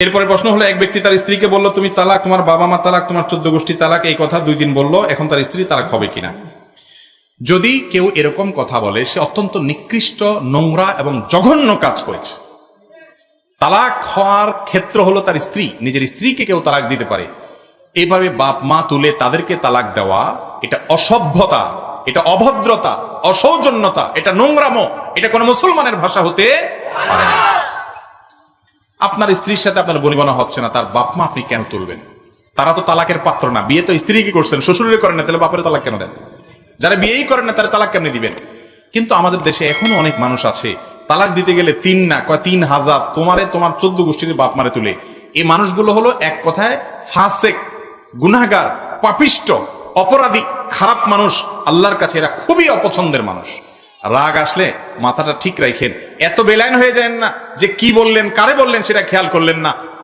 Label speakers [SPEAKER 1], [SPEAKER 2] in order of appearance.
[SPEAKER 1] এরপরে প্রশ্ন হলো, এক ব্যক্তি তার স্ত্রীকে বলল, তুমি তালাক, তোমার বাবা মা তালাক, তোমার চোদ্দ গোষ্ঠী তালাক। এই কথা দুই দিন বলল, এখন তার স্ত্রী তালাক হবে কিনা? যদি কেউ এরকম কথা বলে, সে অত্যন্ত নিকৃষ্ট, নোংরা এবং জঘন্য কাজ করেছে। তালাক হওয়ার ক্ষেত্র হলো তার স্ত্রী, নিজের স্ত্রীকে কেউ তালাক দিতে পারে। এইভাবে বাপ মা তুলে তাদেরকে তালাক দেওয়া, এটা অসভ্যতা, এটা অভদ্রতা, অসৌজন্যতা, এটা নোংরামো, এটা কোনো মুসলমানের ভাষা হতে পারে না। আপনার স্ত্রীর সাথে আপনার বনিবনা হচ্ছে না, তার বাপ মা আপনি কেন তুলবেন? তারা তো তালাকের পাত্র না। বিয়ে তো স্ত্রী কি করছেন? শ্বশুরের করেন না, তাহলে বাপের তালাক কেন দেন? যারা বিয়েই করেন না, তারা তালাক কেমনি দিবেন? কিন্তু আমাদের দেশে এখনও অনেক মানুষ আছে, তালাক দিতে গেলে তিন না, কয় তিন হাজার, তোমারে তোমার চোদ্দ গোষ্ঠীর বাপ মারে তুলে। এই মানুষগুলো হলো এক কথায় ফাসেক গুনাগার পাপিষ্ট, অপরাধী, খারাপ মানুষ, আল্লাহর কাছে এরা খুবই অপছন্দের মানুষ। রাগ আসলে মাথাটা ঠিক রাখেন এত বেলাইন হয়ে যায় না যে কি বললেন, কারে বললেন সেটা খেয়াল করলেন না।